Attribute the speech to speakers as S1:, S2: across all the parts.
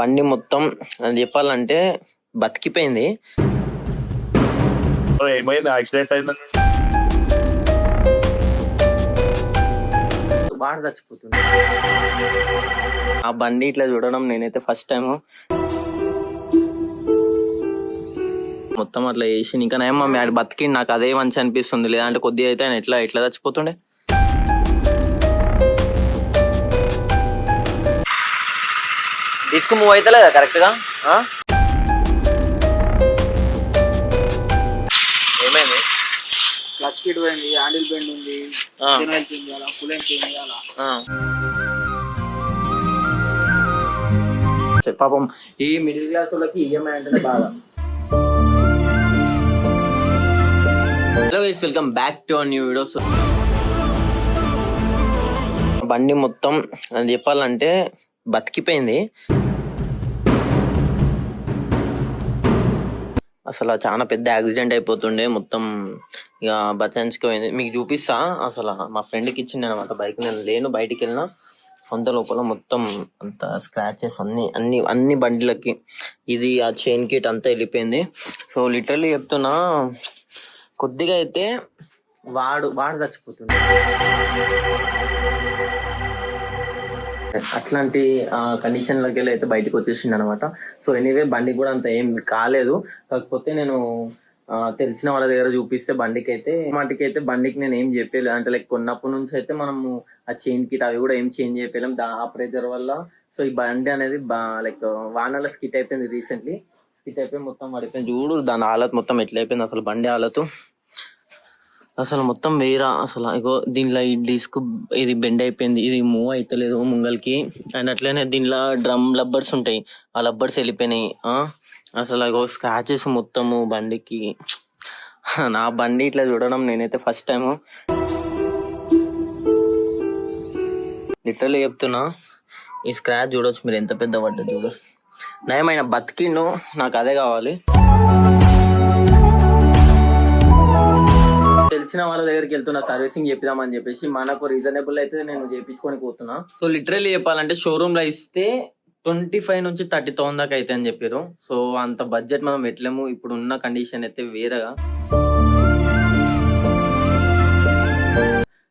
S1: బండి మొత్తం అది చెప్పాలంటే బతికిపోయింది.
S2: ఏమైంది? యాక్సిడెంట్ అయింది?
S1: వాడు చచ్చిపోతుంది ఆ బండి ఇట్లా చూడడం నేనైతే ఫస్ట్ టైం మొత్తం అట్లా చేసి ఇంకా మమ్మీ ఆడు బతికి నాకు అదే మంచి అనిపిస్తుంది. లేదంటే కొద్దిగా అయితే ఆయన ఎట్లా ఎట్లా చచ్చిపోతుండే? డిస్క్ మూవ్ అవుతలేదా కరెక్ట్గా ఆ? ఏమైంది?
S3: క్లచ్ కిట్ పోయింది హ్యాండిల్ బెండ్ ఉంది
S1: ఆ.
S3: జనరల్ చేంజ్ చేయాలా ఫుల్ చేంజ్ చేయాలా?
S1: పాపం ఈ మిడిల్ క్లాస్ వాళ్ళకి ఈఎంఐ అంటేనే బాగా hello guys welcome back to new videos బండి మొత్తం అది చెప్పాలంటే బతికిపోయింది. అసలు చాలా పెద్ద యాక్సిడెంట్ అయిపోతుండే మొత్తం. ఇక బచాన్స్కి పోయింది. మీకు చూపిస్తా అసలు మా ఫ్రెండ్కి ఇచ్చింది అనమాట బైక్. నేను లేను బయటికి వెళ్ళినా సొంత లోపల మొత్తం అంత స్క్రాచెస్ అన్ని అన్ని అన్ని బండిలకి ఇది ఆ చైన్ కిట్ అంతా వెళ్ళిపోయింది. సో లిటరల్లీ చెప్తున్నా కొద్దిగా అయితే వాడు వాడు చచ్చిపోతుంది అట్లాంటి కండిషన్లోకి వెళ్ళి అయితే బయటకు వచ్చేసిండు అనమాట సో ఎనీవే బండి కూడా అంత ఏం కాలేదు. కాకపోతే నేను తెలిసిన వాళ్ళ దగ్గర చూపిస్తే బండికి అయితే వాటికి అయితే బండికి నేను ఏం చెప్పలేదు. అంటే లైక్ కొన్నప్పటి నుంచి అయితే మనము ఆ చైన్ కిట్ అవి కూడా ఏం చేంజ్ చేయలేం. దా ఆ ప్రెజర్ వల్ల. సో ఈ బండి అనేది లైక్ వానల స్కిట్ అయిపోయింది రీసెంట్లీ స్కిట్ అయిపోయి మొత్తం పడిపోయింది. చూడు దాని హాలత్ మొత్తం ఎట్లయిపోయింది అసలు బండి హాలతు అసలు మొత్తం వేరా అసలు ఇగో దీనిలో ఈ డిస్క్ ఇది బెండ్ అయిపోయింది. ఇది మూవ్ అవుతలేదు ముంగల్కి. అండ్ అట్లనే దీనిలో డ్రమ్ లబ్బర్స్ ఉంటాయి. ఆ లబ్బర్స్ వెళ్ళిపోయినాయి. అసలు ఇగో స్క్రాచెస్ మొత్తము బండికి. నా బండి ఇట్లా చూడడం నేనైతే ఫస్ట్ టైం లిటరల్లీ చెప్తున్నా ఈ స్క్రాచ్ చూడొచ్చు మీరు. ఎంత పెద్ద పడ్డది చూడ. నయమైన బతికిండు. నాకు అదే కావాలి. తెలిసిన వాళ్ళ దగ్గరికి వెళ్తున్నా సర్వీసింగ్ చెప్పిదామని చెప్పేసి మనకు రీజనబుల్ అయితే నేను చేపించుకొని పోతున్నా. సో లిటరల్లీ చెప్పాలంటే షోరూమ్లో ఇస్తే ట్వంటీ ఫైవ్ నుంచి థర్టీ థౌసండ్ దాకా అయితే అని చెప్పారు. సో అంత బడ్జెట్ మనం పెట్టలేము. ఇప్పుడు ఉన్న కండిషన్ అయితే వేరేగా.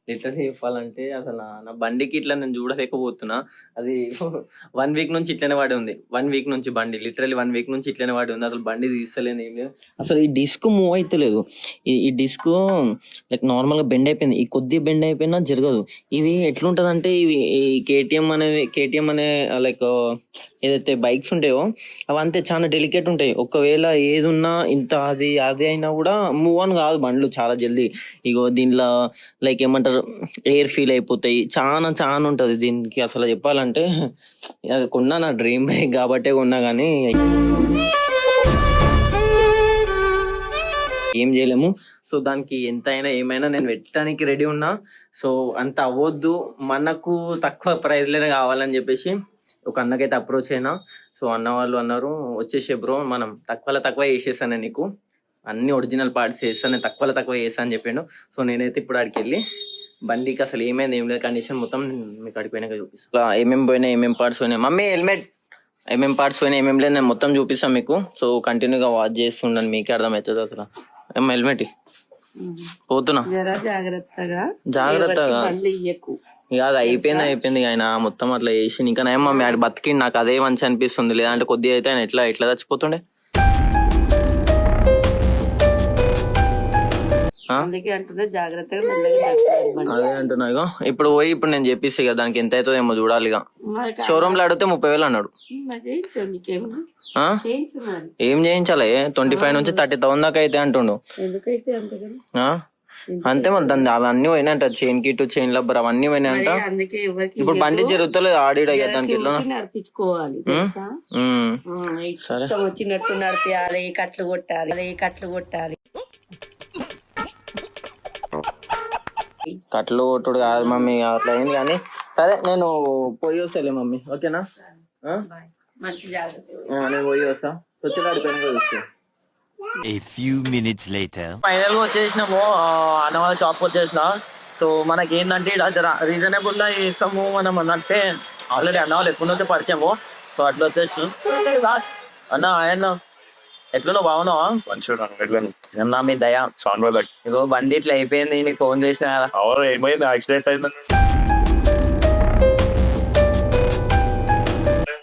S1: లిటరల్లీ చెప్పాలంటే అసలు నా- నా బండికి ఇట్లా నేను చూడలేకపోతున్నా. అది వన్ వీక్ నుంచి ఇట్లనే వాడి ఉంది. వన్ వీక్ నుంచి బండి లిటరలీ వన్ వీక్ నుంచి ఇట్లనే వాడి ఉంది. అసలు బండి తీస్తలేను ఏం లేదు. అసలు ఈ డిస్క్ మూవ్ అవుతలేదు ఈ ఈ డిస్క్ లైక్ నార్మల్గా బెండ్ అయిపోయింది. ఈ కొద్ది బెండ్ అయిపోయినా జరగదు. ఇవి ఎట్లుంటుందంటే ఇవి ఈ కేటీఎం అనేవి కేటీఎం అనే లైక్ ఏదైతే బైక్స్ ఉంటాయో అవి అంతే చాలా డెలికేట్ ఉంటాయి. ఒకవేళ ఏది ఉన్నా ఇంత అది అది అయినా కూడా మూవ్ ఆన్ కాదు బండ్లు చాలా జల్దీ. ఇగో దీనిలో లైక్ ఏమంటారు ఎయిర్ ఫీల్ అయిపోతాయి. చాలా చాలా ఉంటుంది దీనికి. అసలు చెప్పాలంటే అది కొన్నా నా డ్రీమ్ బైక్ కాబట్టే కొన్నా కానీ ఏం చేయలేము. సో దానికి ఎంత అయినా ఏమైనా నేను పెట్టడానికి రెడీ ఉన్నా. సో అంత అవ్వద్దు. మనకు తక్కువ ప్రైస్లోనే కావాలని చెప్పేసి ఒక అన్నకైతే అప్రోచ్ అయినా. సో అన్న వాళ్ళు అన్నారు వచ్చేసే బ్రో మనం తక్కువలో తక్కువ వేసేసాను నీకు. అన్ని ఒరిజినల్ పార్ట్స్ వేస్తాను నేను తక్కువలో తక్కువ చేస్తాను అని చెప్పిండు. సో నేనైతే ఇప్పుడు ఆడికి వెళ్ళి బండికి అసలు ఏమైంది? ఏం లేదు. కండిషన్ మొత్తం మీకు అడిపోయినాక చూపిస్తాను ఏమేమి పోయినాయి ఏమేమి పార్ట్స్ పోయినాయి? Mummy helmet. ఏమేం పార్ట్స్ పోయినా ఏమేం లేదు నేను మొత్తం చూపిస్తాను మీకు. సో కంటిన్యూగా వాచ్ చేస్తుండండి మీకే అర్థమవుతుంది అసలు. ఏం హెల్మెట్. పోతున్నా.
S4: జాగ్రత్తగా
S1: అది అయిపోయింది అయిపోయింది ఆయన మొత్తం అట్లా చేసి ఇంకా నయం మమ్మీ ఆడు బతికి నాకు అదే మంచి అనిపిస్తుంది. లేదంటే కొద్దిగా అయితే ఆయన ఎట్లా ఎట్లా చచ్చిపోతుండే?
S4: అందుకే అంటున్నా జాగ్రత్తగా మెల్లగా నడపాలి.
S1: అదే అంటున్నా ఇక ఇప్పుడు పోయి ఇప్పుడు నేను చెప్పిస్తే ఇక దానికి ఎంత అవుతుందో ఏమో చూడాలి ఇక షోరూమ్లో అడిగితే ముప్పై వేలు అన్నాడు. ఆ? ఏం చేయించాలి? ట్వంటీ ఫైవ్ నుంచి థర్టీ థౌసండ్ దాకా అయితే అంటుండు.
S4: ఎందుకైతే అంతగా
S1: ఆ? అంతే మరి దాన్ని అవన్నీ పోయినాయంట. చైన్ కిట్ చైన్ లబ్బర్ అవన్నీ పోయినాయంట.
S4: మరి అందుకే ఎవరికి
S1: ఇప్పుడు బండి జరుగుతలేదు ఆడిడ దానికి ఎట్లా?
S4: చూసి నడిపించుకోవాలి తెలుసా?
S1: ఉమ్.
S4: ఆ, ఇష్టం వచ్చినట్టు నడిపియాలి కట్లు కొట్టాలి కట్లు కొట్టాలి.
S1: కట్లు కొట్టుడు కాదు మమ్మీ అట్లా అయింది కానీ సరే నేను పోయి వస్తాలే మమ్మీ ఓకేనా? ఆ?
S4: మంచి జాగ్రత్త.
S1: ఆ, నేను పోయి వస్తా. వచ్చి అడిపోయినా చూస్తా
S5: A few minutes later.
S1: ఫైనల్గా వచ్చేసినాము. ఆ, అన్న వాళ్ళ షాప్ వచ్చేసిన. సో మనకి ఏంటంటే రీజనబుల్గా ఇస్తాము మనం అంటే ఆల్రెడీ అన్న వాళ్ళు ఎప్పటి నుంచో పరిచయము. సో అట్లా వచ్చేసిన. అన్న ఆయన ఎట్లున్నావు? బాగున్నావా?
S2: మంచిగా
S1: అన్నా మీ దయ?
S2: సౌండ్ వల్ల
S1: ఇగో బండి ఇట్లా అయిపోయింది నీకు ఫోన్ చేసిన కదా.
S2: అవర్ ఏమైంది? యాక్సిడెంట్ అయింది?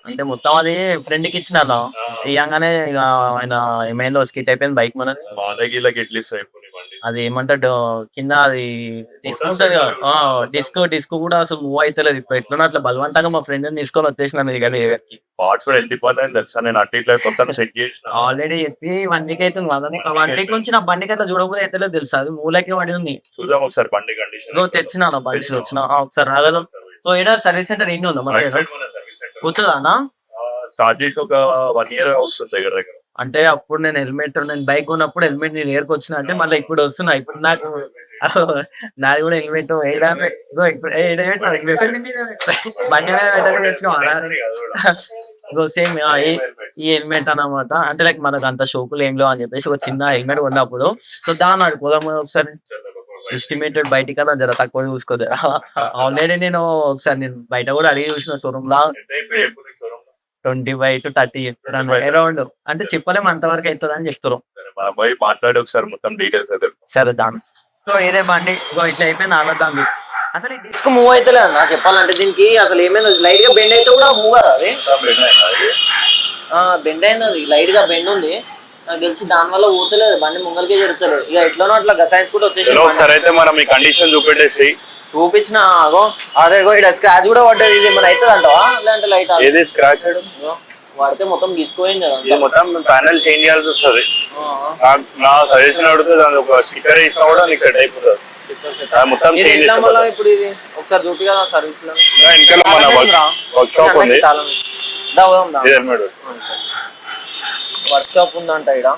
S1: అంటే మొత్తం అది ఫ్రెండ్కి ఇచ్చిన ఇయ్యంగానే ఇక ఆయన ఏమైందో స్కిట్ అయిపోయింది బైక్ మన
S2: మా దగ్గర ఎట్లా
S1: అది ఏమంటాడు కింద అది డిస్క్ ఉంటది కదా. డిస్క్ డిస్క్ కూడా అసలు మూవ్ అవుతలేదు ఇప్పుడు ఎట్లా అట్లా బలవంతంగా మా ఫ్రెండ్ తీసుకొని వచ్చేసిన ఇక
S2: పార్ట్స్ కూడా వెళ్ళిపోతాయి తెలుసా నేను అటు ఇట్లా కొత్త సెట్ చేసిన.
S1: ఆల్రెడీ చెప్పి వన్ వీక్ అవుతుంది. వన్ వన్ వీక్ నుంచి నా బండికి అట్లా చూడకపోతే అయితే తెలుసు? అది మూలకే పడి ఉంది.
S2: చూద్దాం ఒకసారి బండి కండిషన్
S1: నువ్వు తెచ్చినాను బండి వచ్చిన ఒకసారి రాగలం. సో ఏడా సర్వీస్ సెంటర్ ఎన్ని ఉందా? మన కూర్చుదా
S2: స్టార్ట్ చేసి ఒక వన్ ఇయర్ వస్తుంది దగ్గర దగ్గర.
S1: అంటే అప్పుడు నేను హెల్మెట్ నేను బైక్ ఉన్నప్పుడు హెల్మెట్ నేను ఏర్కి వచ్చిన అంటే మళ్ళీ ఇప్పుడు వస్తున్నా. ఇప్పుడు నాకు నాది కూడా హెల్మెట్. బండి మీద సేమ్ ఈ హెల్మెట్. అన్నమాట. అంటే లైక్ మనకు అంత షోకులు ఏం లేవు అని చెప్పేసి ఒక చిన్న హెల్మెట్ ఉన్నప్పుడు సో దాని పోదాం ఒకసారి. ఎస్టిమేటెడ్ బయటికి అలా జర తక్కువ చూసుకోదు ఆల్రెడీ నేను ఒకసారి నేను బయట కూడా అడిగి చూసిన షోరూమ్ లా. ట్వంటీ ఫైవ్ టు థర్టీ చెప్తాను అరౌండ్ అంటే చెప్పలేము అంతవరకు అవుతుంది అని చెప్తారు
S2: మనం పోయి మాట్లాడి ఒకసారి మొత్తం డీటెయిల్స్ అయితే
S1: సరే దాని సో ఇదే బండి. ఇగో ఇట్లా అయిపోయింది ఆలోదాన్ని అసలు ఈ డిస్క్ మూవ్ అయితే అన్న. చెప్పాలంటే దీనికి అసలు ఏమైనా లైట్గా బెండ్ అయితే కూడా మూవ్ అది? బెండ్ అయింది అది? లైట్గా బెండ్ ఉంది. నాకు తెలిసి దాని వల్ల ఊతలేదు బండి ముంగలికే జరుగుతలేదు. ఇక ఎట్లనో అట్లా గసాయించి కూడా వచ్చేసి
S2: ఒకసారి అయితే మనం ఈ కండిషన్ చూపెట్టేసి
S1: చూపించిన అగో అదే ఇక్కడ స్క్రాచ్ కూడా పడ్డది. ఇది మన అవుతుంది అంటావా? లేదంటే లైట్
S2: ఏది స్క్రాచ్
S1: వాడితే మొత్తం గీసుకోయింది కదా.
S2: ఇది మొత్తం ప్యానల్ చేంజ్ చేయాల్సి వస్తుంది. నాకు నా సజెషన్ అడిగితే దాని ఒక స్టిక్కర్ వేసినా కూడా నీకు సెట్ అయిపోతుంది. అది మొత్తం
S1: ఇది
S2: చేంజ్
S1: ఎట్లా మళ్ళా ఇప్పుడు ఇది? ఒకసారి చూపి కదా సర్వీస్లో.
S2: వెనకాల మన వర్క్ షాప్ ఉంది. ఇది హెల్మెట్
S1: వర్క్ షాప్ ఉందంట ఇక్కడ.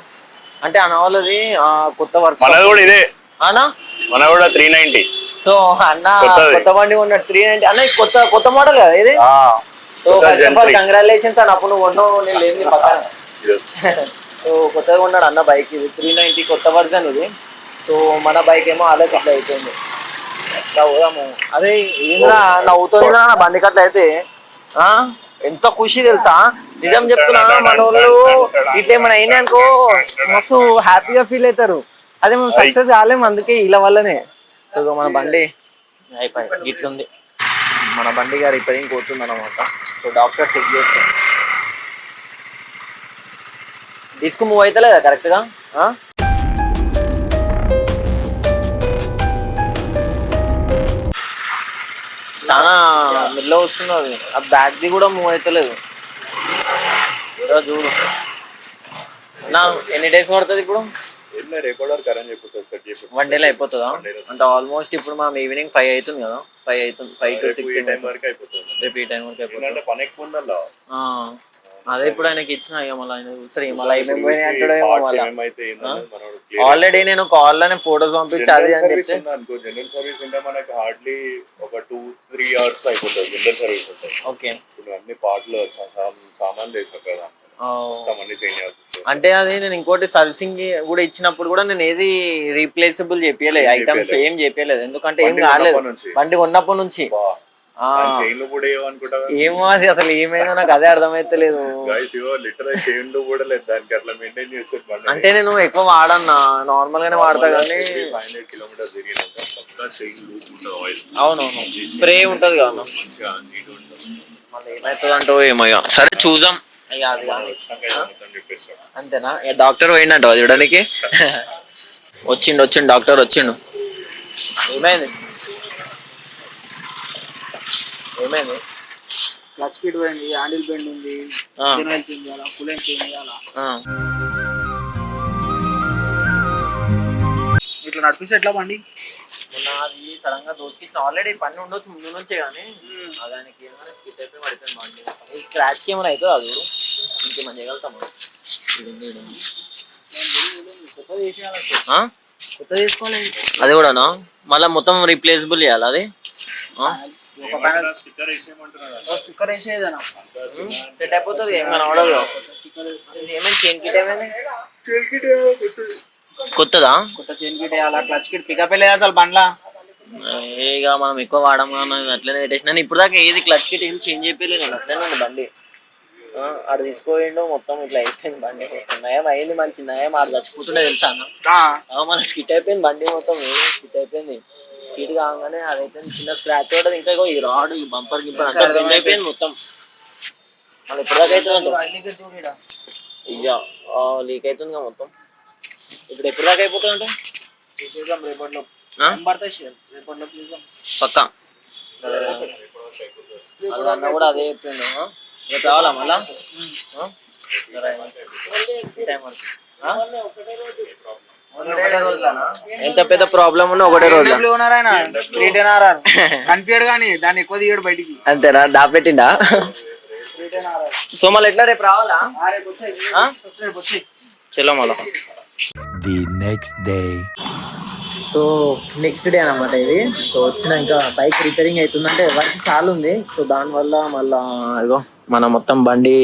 S1: అంటే అన్న వాళ్ళది ఆ, కొత్త వర్క్
S2: మనది కూడా ఇదే.
S1: అన్నా?
S2: మన కూడా త్రీ నైన్టీ
S1: సో అన్న. కొత్త బండి ఉన్నాడు త్రీ నైన్టీ అన్న కొత్త కొత్త మోడల్ కదా ఇది? So first of all congratulations అన్న అప్పుడు నువ్వు కొన్నావు నేను లేదు నీ పక్కన. సో కొత్తగా ఉన్నాడు అన్న బైక్ ఇది. త్రీ నైన్టీ కొత్త వర్జన్ ఇది. సో మన బైక్ ఏమో ఆలోచన అట్లా అయిపోయింది. పోదాము. అదే నవ్వుతుంది నా బండి కట్ల అయితే. ఆ ఎంత ఖుషి తెలుసా? నిజం చెప్తున్నా మన వాళ్ళు ఇట్లా ఏమైనా అయినా అనుకో మస్తు హ్యాపీగా ఫీల్ అవుతారు. అదే మనం సక్సెస్ కాలేము అందుకే ఇలా వల్లనే. ఇగో మన బండి అయిపోయి గిట్లుంది. మన బండి గారు రిపేరింగ్ పోతుంది అనమాట సో డాక్టర్ చెక్ చేస్తాం. డిస్క్ మూవ్ అవుతలేదా కరెక్ట్గా ఆ? చాలా మిల్ల వస్తున్నది ఆ బ్యాగ్ ది కూడా మూవ్ అవుతలేదు చూడు. నా ఎన్ని డేస్ పడుతుంది ఇప్పుడు?
S2: కరెంట్ సెట్
S1: వన్ డేలో అయిపోతుందా? అంటే ఆల్మోస్ట్ ఇప్పుడు మనం ఈవినింగ్ ఫైవ్ అవుతుంది కదా? ఫైవ్ అవుతుంది ఫైవ్ టు సిక్స్
S2: టైం వరకు అయిపోతుంది
S1: రేపు ఈ టైం వరకు అయిపోతుంది.
S2: ఎందుకంటే పని ఎక్కువ ఉందల్లా
S1: ఆ, అదే ఇప్పుడు ఆయనకి ఇచ్చిన ఇక మళ్ళీ ఆయన చూస్తారు మళ్ళీ ఏమేమి పోయినాయి అంటాడో ఏమో ఆల్రెడీ నేను కాల్లోనే ఫోటోస్ పంపించి అది అని
S2: అనుకో జనరల్ సర్వీస్ ఉంటే మనకి హార్డ్లీ ఒక టూ త్రీ అవర్స్ అయిపోతుంది. జనరల్ సర్వీస్ ఉంటాయి
S1: ఓకే
S2: ఇప్పుడు అన్ని పార్ట్లు సామాన్లు వేసాం కదా. అన్ని చేంజ్ వస్తుంది.
S1: అంటే అది నేను ఇంకోటి సర్వీసింగ్ కూడా ఇచ్చినప్పుడు కూడా నేను ఏది రీప్లేసబుల్ చెప్పలేదు ఐటమ్స్ ఏం చెప్పలేదు ఎందుకంటే ఏం కాలేదు. బండి కొన్నప్పటి నుంచి. ఏమో అది అసలు ఏమైందో నాకు అదే అర్థమైతలేదు. అంటే నేను ఎక్కువ వాడన్నా. నార్మల్ గానే వాడతా కానీ అవునవును. స్ప్రే ఉంటది కదా. అంటో ఏమో. సరే చూద్దాం. అంతేనా? డాక్టర్ పోయిందంట చూడడానికి. వచ్చిండు వచ్చిండు డాక్టర్ వచ్చిండు. ఏమైంది? ఏమైంది?
S3: క్లచ్ కిట్ పోయింది హ్యాండిల్ బెండ్ ఉంది చేయాలా ఫుల్ చేంజ్ ఇట్లా నడిపిస్తే ఎట్లా బండి?
S1: మొన్న అది సడన్గా దోసుకిచ్చిన. ఆల్రెడీ పని ఉండొచ్చు ముందు నుంచే కానీ దానికి ఏమైనా స్కిట్ అయిపోయి పడిపోయింది బండి. ఈ స్క్రాచ్కి ఏమైనా అవుతుందా చూడు. ఇంకేమైనా చేయగలుగుతాం
S3: కొత్త చేసేయాలి
S1: ఆ?
S3: కొత్త చేసుకోవాలి
S1: అది కూడానా? మళ్ళీ మొత్తం రీప్లేసబుల్ చేయాలి అది?
S2: స్టిక్కర్
S3: వేసేదనా
S1: సెట్ అయిపోతుంది. ఏం కనబడదు ఇది ఏమైంది? చైన్ కిట్ కొత్తదా?
S3: కొత్త చైన్ కిట్ వేయాలా? క్లచ్ కిట్ పికప్ లేదు అసలు బండ్లా?
S1: ఇక మనం ఎక్కువ వాడము కానీ అట్లనే పెట్టేసి నేను ఇప్పుడు దాకా ఏది క్లచ్ కిట్ ఏం చేంజ్ అయిపోయలేదు నేను అట్లనే ఉంది బండి. ఆ, ఆడు తీసుకోయిండు మొత్తం ఇట్లా అయిపోయింది బండి. నయం అయింది మంచి నయం ఆడు చచ్చిపోతుండే తెలుసా అన్న? మన స్కిట్ అయిపోయింది బండి మొత్తం స్కిట్ అయిపోయింది? స్కిట్ కాగానే అదైపోయింది చిన్న స్క్రాచ్ కూడా ఇంకా ఈ రాడ్ ఈ బంపర్ గింపర్ అంతా అయిపోయింది మొత్తం. మళ్ళీ ఇప్పుడు దాకా అవుతుంది ఇయ్యా లీక్ అవుతుంది మొత్తం. ఇప్పుడు ఎప్పుడు దాకా
S3: చేసేద్దాం రేపట్లో? రేపట్లో చేద్దాం.
S1: పక్కా. అది అన్న కూడా అదే చెప్పిండు? రేపు రావాలా మళ్ళా? ఎంత పెద్ద ప్రాబ్లం ఉన్నా ఒకటే రోజు
S3: కనిపించడు కానీ దాన్ని ఎక్కువ తీయడు బయటికి.
S1: అంతేనా? దాపెట్టిండా? సో మళ్ళీ ఎట్లా? రేపు రావాలా? చలో మళ్ళా
S5: The next day.
S1: So next day అనమాట ఇది. సో వచ్చిన ఇంకా బైక్ రిపేరింగ్ అవుతుందంటే వర్క్ చాలా ఉంది. సో దానివల్ల మళ్ళా ఇగో మన మొత్తం బండి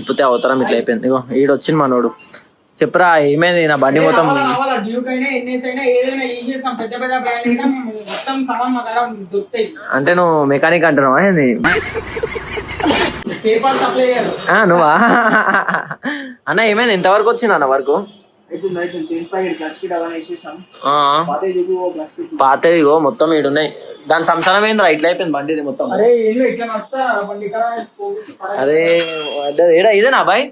S1: ఇప్పితే అవతరం ఇట్లా అయిపోయింది. ఇగో ఈడు వచ్చింది మనోడు. చెప్పురా ఏమైంది? నా బండి మొత్తం అంటే నువ్వు మెకానిక్ అంటున్నావా? ఏంది? నువ్వా? అన్న ఏమైంది? ఎంతవరకు వచ్చింది అన్న వరకు పాతవి ఇగో మొత్తం ఈడున్నాయి. దాని సంసారం ఏంద్రా? ఇట్లా అయిపోయింది బండి ఇది మొత్తం.
S6: అరే ఏందో
S1: అదే- ఏడా ఇదేనా బాయ్?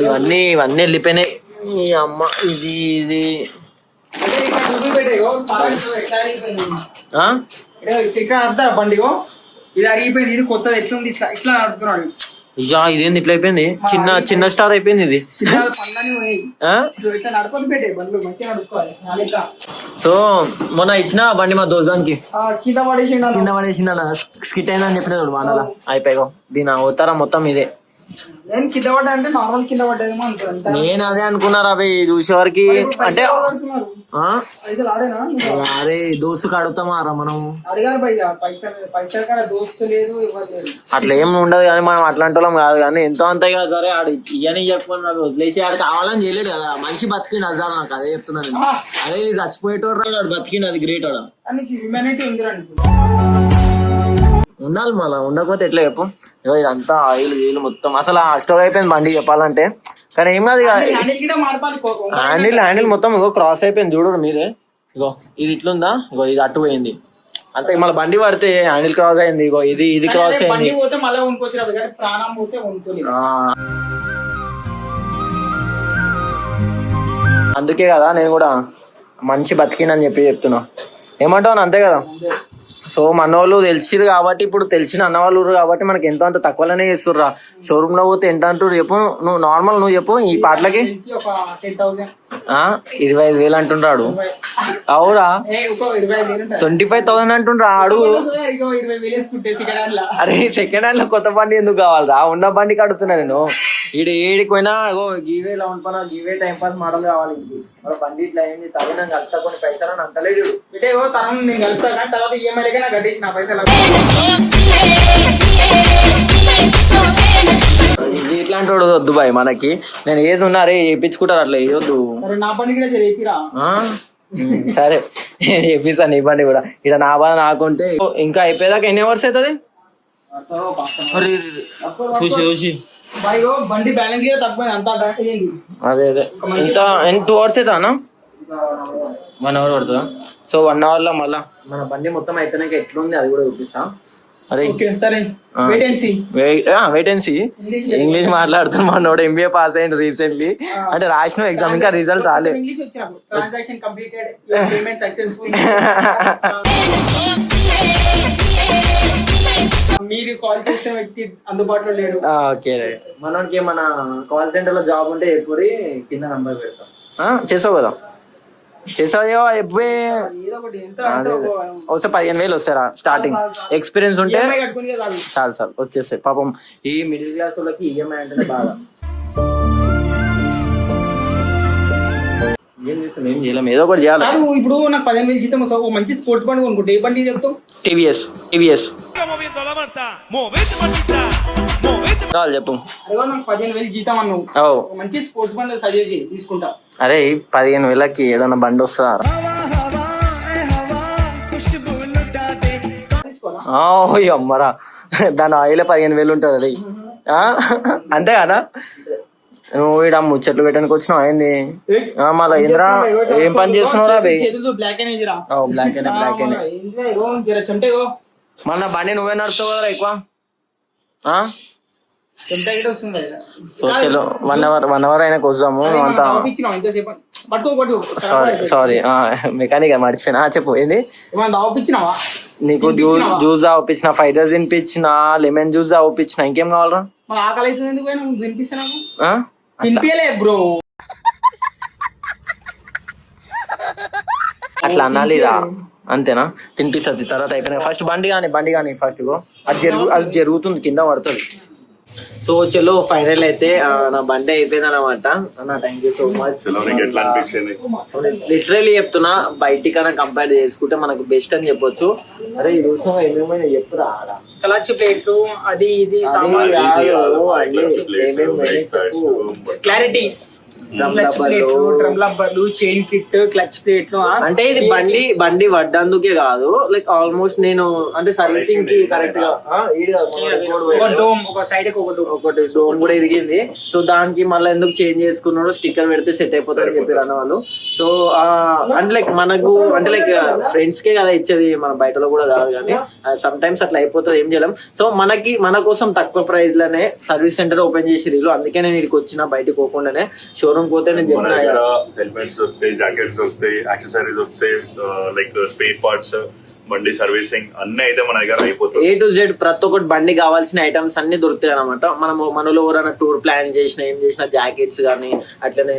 S1: ఇవన్నీ ఇవన్నీ వెళ్ళిపోయినాయి. ఈ అమ్మ ఇది ఇది.
S6: బండిగో ఇది అరిగిపోయింది ఇది కొత్తది ఎట్లుంది ఇట్లా ఇట్లా నడుపుతున్నాడు.
S1: అయ్యా ఇదేంది ఇట్లా అయిపోయింది? చిన్న చిన్న స్టార్ అయిపోయింది ఇది. సో మొన్న ఇచ్చిన బండి మా దోస్తానికి
S6: కింద పడేసి ఉండాలి.
S1: కింద పడేసిన స్కిట్ అయిందని చెప్పిన చూడు వానల. అయిపోయాగో దీని అవతారం మొత్తం ఇదే.
S6: నేను కింద పడ్డా అంటే నార్మల్ కింద పడ్డదేమో అనుకుంటా
S1: నేను అదే అనుకున్నారా అవి చూసేవారికి? అంటే అరే దోస్తు కడుగుతామా రా మనం?
S6: అడిగారు భయ్య పైసలు పైసలు కాడ దోస్తు లేదు ఎవరు లేదు
S1: అట్లా ఏం ఉండదు కానీ మనం అట్లాంటి వాళ్ళం కాదు కానీ ఎంతో అంత కాదు. సరే ఆడు ఇయ్యని చెప్పుకొని నాకు వదిలేసి ఆడు కావాలని చేయలేడు కదా. మనిషి బతికిండు అదాలు నాకు అదే చెప్తున్నాను నేను. అదే చచ్చిపోయేటోడు రా, వాడు బతికిండు అది గ్రేట్ వాడు
S6: నీకు హ్యూమానిటీ ఉంది రండి
S1: ఉండాలి మళ్ళీ ఉండకపోతే ఎట్లా చెప్పు? ఇగో ఇదంతా ఆయిల్ గీలు మొత్తం. అసలు ఆ స్టవ్ అయిపోయింది బండి చెప్పాలంటే. కానీ ఏం కాదు
S6: హ్యాండిల్
S1: హ్యాండిల్ మొత్తం ఇగో క్రాస్ అయిపోయింది చూడరు మీరే. ఇగో ఇది ఇట్లుందా? ఇగో ఇది అటు పోయింది. అంతే మళ్ళీ బండి పడితే హ్యాండిల్ క్రాస్ అయింది. ఇగో ఇది ఇది క్రాస్ అయింది. అందుకే కదా నేను కూడా మంచి బతికినని చెప్పి చెప్తున్నా. ఏమంటావు అంతే కదా? సో మన వాళ్ళు తెలిసిరు కాబట్టి ఇప్పుడు తెలిసిన అన్న వాళ్ళు కాబట్టి మనకి ఎంతో అంత తక్కువలోనే చేస్తుర్రా. షోరూమ్లో పోతే ఎంత అంటారు చెప్పు. నువ్వు నార్మల్ నువ్వు చెప్పు ఈ పాటలకి? ఆ? ఇరవై ఐదు వేలు అంటుండ్రాడు. అవురా? ట్వంటీ ఫైవ్ థౌసండ్ అంటుండ్రా ఆడు. అరే సెకండ్ హ్యాండ్లో కొత్త బండి ఎందుకు కావాలరా? ఉన్న బండి కడుతున్నా నేను. ఈడ ఏడికి పోయినా ఓ గీవే లౌన్ పన గీవే టైం పాస్ మోడల్ కావాలి ఇంటికి. మన బండి ఇట్లా అయింది తగిన కలుస్తా కొన్ని పైసలు అని అంతలేడు
S6: అంటే ఏవో తనం నేను కలుస్తా కానీ తర్వాత ఈఎంఐ లెక్క నాకు కట్టేసిన పైసలు.
S1: ఇది ఇట్లాంటి వాడు వద్దు బాయ్ మనకి. నేను ఏది ఉన్నా రే చేయించుకుంటారు అట్లా ఏదొద్దు
S6: మరి నా బండి కూడా?
S1: ఉమ్, సరే. చేపిస్తాను నీ బండి కూడా. ఇక్కడ నా బాధ నాకుంటే ఇంకా అయిపోయేదాకా ఎన్ని అవర్స్ అవుతుంది. చూసి చూసి.
S6: బండి బ్యాలెన్స్ అయింది
S1: అదే అదే. ఎంత ఎంత టూ అవర్స్ అవుతా అన్న వన్ అవర్ పడుతుందా? సో వన్ అవర్లో మళ్ళా. మన బండి మొత్తం అయిపోయినాక ఎట్లుంది అది కూడా చూపిస్తా. అరే
S6: ఓకే సరే. Wait and see
S1: wait and see English మాట్లాడుతున్నా మనోడు ఎంబీఏ పాస్ అయ్యింది రీసెంట్లీ అంటే రాసిన ఎగ్జామ్ ఇంకా రిజల్ట్ రాలేదు
S6: కాల్ చేసే వ్యక్తి అందుబాటులో లేడు.
S1: ఓకే మనోడికి మన కాల్ సెంటర్లో జాబ్ ఉంటే ఎప్పుడు కింద నంబర్ పెడతాం. ఆ, చేసావు కదా? చేసావు ఎప్పుడే? వస్తే పదిహేను వేలు వస్తారా స్టార్టింగ్ ఎక్స్పీరియన్స్ ఉంటే
S6: కాదు
S1: చాలు చాలు వచ్చేస్తాయి. పాపం ఈ మిడిల్ క్లాస్ వాళ్ళకి ఈఎంఐ అంటేనే బాగా ఏం చేస్తాం? ఏం చేయలేం. ఏదో ఒకటి చేయాలి.
S6: కాదు ఇప్పుడు నాకు పదిహేను వేలు జీతం. ఒక మంచి స్పోర్ట్స్ బండి కొనుక్కుంటే ఏ బండి చెప్తావు?
S1: TVS TVS. కావాలి చెప్పు.
S6: నాకు పదిహేను వేలు జీతం అన్నావు.
S1: ఓ.
S6: ఒక మంచి స్పోర్ట్స్ బండి సజెస్ట్ చేయి తీసుకుంటా.
S1: అరే పదిహేను వేలకి ఏడన్నా బండి ఓ అమ్మరా. దాని ఆయిల్ పదిహేను వేలు ఉంటుంది అది? అంతే కదా? నువ్వు ఈడ ముచ్చట్లు పెట్టడానికి వచ్చినావు? ఏంది? ఆ, మళ్ళా ఇంద్రా ఏం పని చేస్తున్నావురా బే?
S6: చేతులు బ్లాక్ రా
S1: బ్లాక్ అయినా అయినా
S6: చెమటేగో
S1: మళ్ళా బండి నువ్వే నడుస్తావు ఎక్కువ?
S6: కదా.
S1: చలో వన్ అవర్ వన్ అవర్ అయినా
S6: మనం
S1: అంతా సారీ సారీ. మెకానిక్ మర్చిపోయినా. చెప్పు ఏంది? నీకు జ్యూస్ జ్యూస్ తాగిపించిన ఫైదర్ తినిపించిన లెమన్ జ్యూస్ తాగిపించిన ఇంకేం కావాలరా?
S6: ఆకలి తినిపించలే బ్రో.
S1: అట్లా అనాలిరా అంతేనా? తినిపిస్తుంది. తర్వాత అయిపోయినా ఫస్ట్ బండి కానీ బండి కానీ ఫస్ట్ అది జరుగు అది జరుగుతుంది కింద పడుతుంది. సో చలో ఫైనల్ అయితే నా బండి అయిపోయింది అనమాట అన్న thank you so much literally చెప్తున్నా బయటికి కన్నా కంపేర్ చేసుకుంటే మనకు బెస్ట్ అని చెప్పొచ్చు. అరే ఈ రోజు ఏమేమో చెప్పురా ఆడ.
S6: కలాచి ప్లేట్లు అది ఇది. క్లారిటీ క్లచ్ ప్లేట్లు. డ్రమ్ చైన్ కిట్ క్లచ్ ప్లేట్లు?
S1: అంటే ఇది బండి బండి పడ్డందుకే కాదు. లైక్ ఆల్మోస్ట్ నేను అంటే సర్వీసింగ్కి కరెక్ట్గా
S6: ఒక. డోమ్ ఒక సైడ్
S1: ఒకటి డోమ్ కూడా ఇరిగింది. సో దానికి మళ్ళీ ఎందుకు చేంజ్ చేసుకున్నాడు స్టిక్కర్ పెడితే సెట్ అయిపోతుంది అని చెప్పారు అన్న వాళ్ళు సో అంటే లైక్ మనకు అంటే లైక్ ఫ్రెండ్స్ కే కదా ఇచ్చేది మన బయటలో కూడా కాదు కానీ సమ్ టైమ్స్ అట్లా అయిపోతుంది ఏం చేయలేం. సో మనకి మన కోసం తక్కువ ప్రైస్లోనే సర్వీస్ సెంటర్ ఓపెన్ చేసి అందుకే నేను ఇక్కడికి వచ్చిన బయటకు పోకుండానే. షోరూమ్ పోతే నేను
S2: మన
S1: చెప్పిన
S2: హెల్మెట్స్ దొరుకుతాయి జాకెట్స్ దొరుకుతాయి యాక్సెసరీస్ దొరుకుతాయి లైక్ స్పేర్ పార్ట్స్ బండి సర్వీసింగ్ అన్ని అయితే మన దగ్గర అయిపోతుంది
S1: ఏ టు జెడ్ ప్రతి ఒక్కటి బండి కావాల్సిన ఐటమ్స్ అన్ని దొరుకుతాయి అనమాట మనం మనలో ఎవరైనా టూర్ ప్లాన్ చేసిన ఏం చేసిన జాకెట్స్ కానీ అట్లనే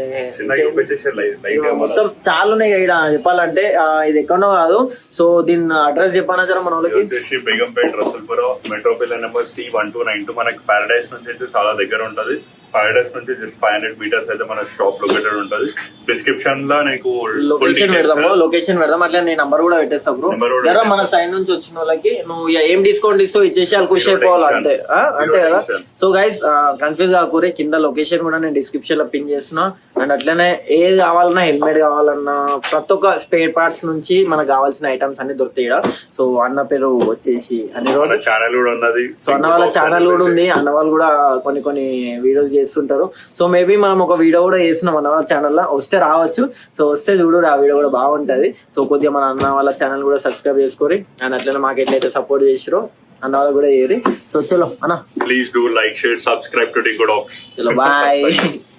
S1: మొత్తం చాలా ఉన్నాయి ఇక్కడ చెప్పాలంటే. ఇది ఎక్కడో కాదు. సో దీని అడ్రస్ చెప్పానా జర మన వాళ్ళకి?
S2: వచ్చేసి Begumpet Rasoolpuram metro pillar number C one two nine two మనకి పారడైస్ నుంచి అయితే చాలా దగ్గర ఉంటది. పారడైస్ నుంచి జస్ట్ ఫైవ్ హండ్రెడ్ మీటర్స్ అయితే మన షాప్ లొకేటెడ్ ఉంటది. డిస్క్రిప్షన్లో నీకు
S1: లొకేషన్ పెడదాము లొకేషన్ పెడదాం అట్లా నేను నంబర్ కూడా పెట్టేస్తా బ్రో. జర మన. సైడ్ నుంచి వచ్చిన వాళ్ళకి నువ్వు ఏం డిస్కౌంట్ ఇస్తావు ఇచ్చేసి వాళ్ళు ఖుషి అయిపోవాలి. అంతే. అంతే కదా. సో గైస్ కన్ఫ్యూజ్ కాకూరే కింద లొకేషన్ కూడా నేను డిస్క్రిప్షన్లో పిన్ చేస్తున్నా. అండ్ అట్లనే ఏది కావాలన్నా హెల్మెట్ కావాలన్నా ప్రతి ఒక్క స్పేర్ పార్ట్స్ నుంచి మనకు కావాల్సిన ఐటమ్స్ అన్ని దొరుకుతాయి. సో అన్న పేరు వచ్చేసి అన్ని
S2: ఛానల్ కూడా ఉన్నది.
S1: సో అన్న వాళ్ళ ఛానల్ కూడా ఉంది. అన్న వాళ్ళు కూడా కొన్ని కొన్ని వీడియోస్ చేస్తుంటారు. సో మేబీ మనం ఒక వీడియో కూడా చేస్తున్నాం అన్న వాళ్ళ ఛానల్లో. వస్తే రావచ్చు. సో వస్తే చూడు ఆ వీడియో కూడా బాగుంటది. సో కొద్దిగా మన అన్న వాళ్ళ ఛానల్ కూడా సబ్స్క్రైబ్ చేసుకోరి. అండ్ అట్లనే మాకు ఎట్లయితే సపోర్ట్ చేసిరో అన్న వాళ్ళు కూడా ఏరి సో చలో అన్న.
S2: Please do like share subscribe to
S1: చలో బాయ్